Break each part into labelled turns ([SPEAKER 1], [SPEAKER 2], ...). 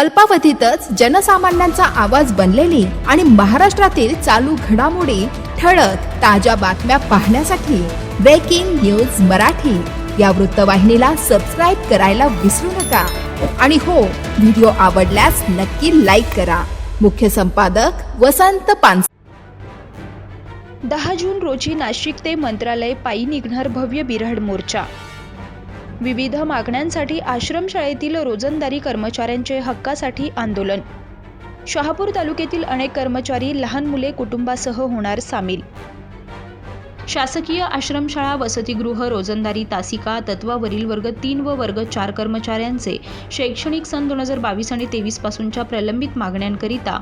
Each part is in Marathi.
[SPEAKER 1] अल्पावधीतच जनसामान्यांचा आवाज बनलेली आणि महाराष्ट्रातील चालू घडामोडी ठळक ताज्या बातम्या पाहण्यासाठी ब्रेकिंग न्यूज मराठी. या वृत्तवाहिनीला सबस्क्राईब करायला विसरू नका. आणि हो व्हिडिओ आवडल्यास नक्की लाईक करा. मुख्य संपादक वसंत पानस
[SPEAKER 2] दहा जून रोजी नाशिक ते मंत्रालय पायी निघणार भव्य बिऱ्हाड मोर्चा. विविध मागण्यांसाठी आश्रमशाळेतील रोजंदारी कर्मचाऱ्यांचे हक्कासाठी आंदोलन. शहापूर तालुक्यातील अनेक कर्मचारी लहान मुले कुटुंबासह होणार सामील. शासकीय आश्रमशाळा वसतिगृह रोजंदारी तासिका तत्वावरील वर्ग तीन व वर्ग चार कर्मचाऱ्यांचे शैक्षणिक सन दोन हजार बावीस आणि तेवीस पासूनच्या प्रलंबित मागण्यांकरिता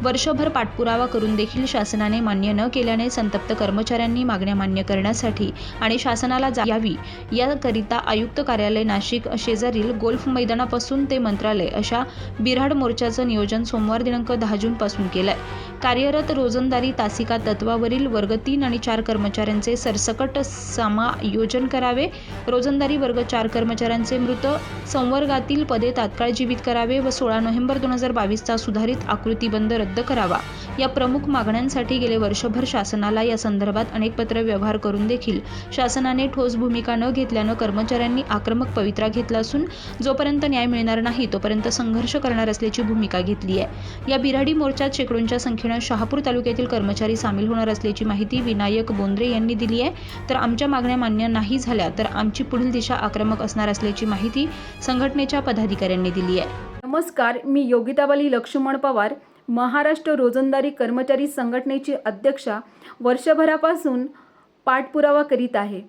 [SPEAKER 2] वर्षभर पाठपुरावा करून देखील शासनाने मान्य न केल्याने संतप्त कर्मचाऱ्यांनी मागण्या मान्य करण्यासाठी आणि शासनाला जा यावी याकरिता आयुक्त कार्यालय नाशिक शेजारील गोल्फ मैदानापासून ते मंत्रालय अशा बिराड मोर्चाचं नियोजन सोमवार दिनांक दहा जूनपासून आहे कार्यरत रोजंदारी तासिका तत्वावरील वर्ग तीन आणि चार कर्मचाऱ्यांचे सरसकट समायोजन करावे. रोजंदारी वर्ग चार कर्मचाऱ्यांचे मृत. संवर्गातील पदे तात्काळ जीवित करावे व सोळा नोव्हेंबर दोन हजार बावीसचा सुधारित आकृतीबंद रद्द करावा. या प्रमुख मागण्यांसाठी गेले वर्षभर शासनाला या संदर्भात अनेक पत्र व्यवहार करून देखील शासनाने ठोस भूमिका न घेतल्यानं कर्मचाऱ्यांनी आक्रमक पवित्रा घेतला असून जोपर्यंत न्याय मिळणार नाही तोपर्यंत संघर्ष करणार असल्याची भूमिका घेतली आहे या बिराडी मोर्चात शेकडोंच्या संख्येने शहापूर तालुक्यातील कर्मचारी सामील होणार असल्याची माहिती विनायक बोंद्रे यांनी दिली आहे. तर आमच्या मागण्या मान्य नाही झाल्या तर आमची पुढील दिशा आक्रमक असणार असल्याची माहिती संघटनेच्या पदाधिकाऱ्यांनी दिली आहे.
[SPEAKER 3] नमस्कार मी योगिताबाली लक्ष्मण पवार महाराष्ट्र रोजंदारी कर्मचारी संघटनेची अध्यक्षा वर्षभरापासून पाठपुरावा करीत आहे.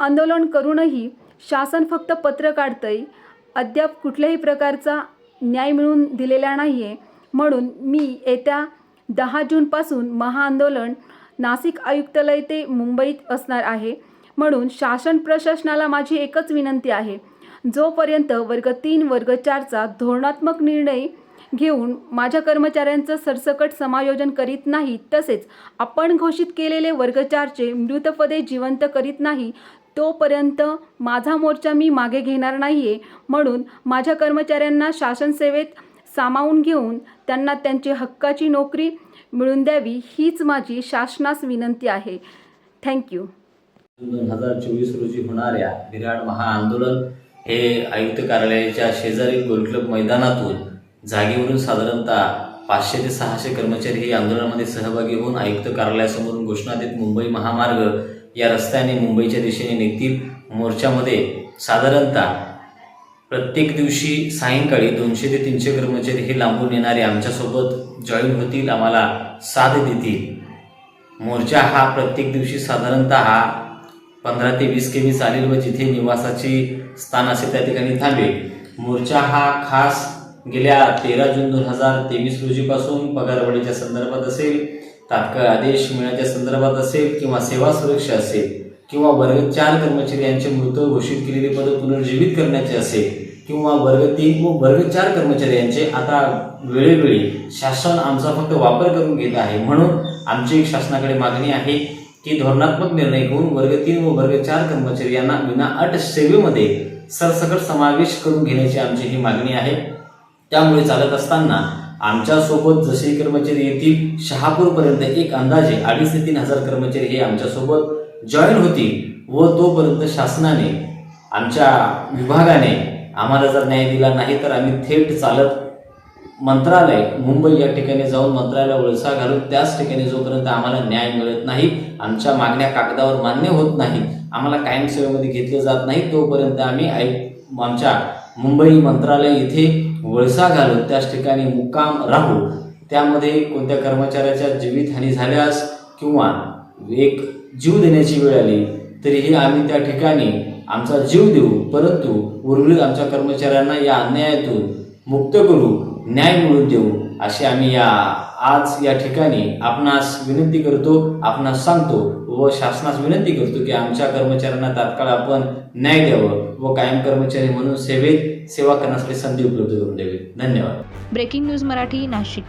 [SPEAKER 3] आंदोलन करूनही शासन फक्त पत्र काढतंय अद्याप कुठल्याही प्रकारचा न्याय मिळून दिलेला नाही आहे म्हणून मी येत्या दहा जूनपासून महाआंदोलन नाशिक आयुक्तालय ते मुंबईत असणार आहे. म्हणून शासन प्रशासनाला माझी एकच विनंती आहे. जोपर्यंत वर्ग तीन वर्ग चारचा धोरणात्मक निर्णय घेऊन माझ्या कर्मचाऱ्यांचं सरसकट समायोजन करीत नाही तसेच आपण घोषित केलेले वर्ग चारचे मृतपदे जिवंत करीत नाही तोपर्यंत माझा मोर्चा मी मागे घेणार नाही आहे म्हणून माझ्या कर्मचाऱ्यांना शासनसेवेत सामावून घेऊन त्यांना त्यांची हक्काची नोकरी मिळवून द्यावी हीच माझी शासनास विनंती आहे. थँक्यू
[SPEAKER 4] दोन हजार चोवीस रोजी होणाऱ्या विराट महाआंदोलन हे आयुक्त कार्यालयाच्या शेजारी गोल क्लब मैदानातून जागेवरून साधारणतः पाचशे ते सहाशे कर्मचारी हे आंदोलनामध्ये सहभागी होऊन आयुक्त कार्यालयासमोरून घोषणा देत मुंबई महामार्ग या रस्त्याने मुंबईच्या दिशेने निघतील मोर्चामध्ये साधारणतः प्रत्येक दिवशी सायंकाळी दोनशे ते तीनशे कर्मचारी हे लांबून येणारे आमच्यासोबत जॉईन होतील आम्हाला साथ देतील. मोर्चा हा प्रत्येक दिवशी साधारणतः पंधरा ते वीस केमी चालेल व जिथे निवासाची स्थान असेल त्या ठिकाणी थांबेल. मोर्चा हा खास गेल्या तेरा जून दोन हजार तेवीस रोजीपासून पगारवाढीच्या संदर्भात असेल तात्काळ आदेश मिळण्याच्या संदर्भात असेल किंवा सेवा सुरक्षा असेल किंवा वर्ग चार कर्मचारी यांचे मृत घोषित केलेले पद पुनर्जीवित करण्याचे असेल. किंवा वर्ग तीन व वर्ग चार कर्मचारी यांचे आता वेळोवेळी शासन आमचा फक्त वापर करून घेत आहे. म्हणून आमची एक शासनाकडे मागणी आहे की धोरणात्मक निर्णय घेऊन वर्ग तीन व वर्ग चार कर्मचारी यांना विना अट सेवेमध्ये सरसकट समावेश करून घेण्याची आमची ही मागणी आहे. त्यामुळे चालत असताना आमच्यासोबत जसे कर्मचारी येतील शहापूरपर्यंत एक अंदाजे अडीच ते तीन हजार कर्मचारी हे आमच्यासोबत जॉईन होतील व तोपर्यंत शासनाने आमच्या विभागाने आम्हाला जर न्याय दिला नाही तर आम्ही थेट चालत मंत्रालय मुंबई या ठिकाणी जाऊन मंत्रालयाला वळसा घालून त्याच ठिकाणी जोपर्यंत आम्हाला न्याय मिळत नाही आमच्या मागण्या कागदावर मान्य होत नाही आम्हाला कायमसेवेमध्ये घेतलं जात नाही तोपर्यंत आम्ही आई आमच्या मुंबई मंत्रालय इथे वळसा घालून त्याच ठिकाणी मुक्काम राहू. त्यामध्ये कोणत्या कर्मचाऱ्याच्या जीवितहानी झाल्यास किंवा एक जीव देण्याची वेळ आली तरीही आम्ही त्या ठिकाणी आमचा जीव देऊ परंतु उर्वरित आमच्या कर्मचाऱ्यांना या अन्यायातून मुक्त करू न्याय मिळवून देऊ अशी आम्ही या आज या ठिकाणी आपणास विनंती करतो आपणास सांगतो व शासनास विनंती करतो की आमच्या कर्मचाऱ्यांना तात्काळ आपण न्याय द्यावं व कायम कर्मचारी म्हणून सेवेत सेवा करण्यासाठी संधी उपलब्ध करून द्यावी. धन्यवाद.
[SPEAKER 2] Breaking news Marathi Nashik.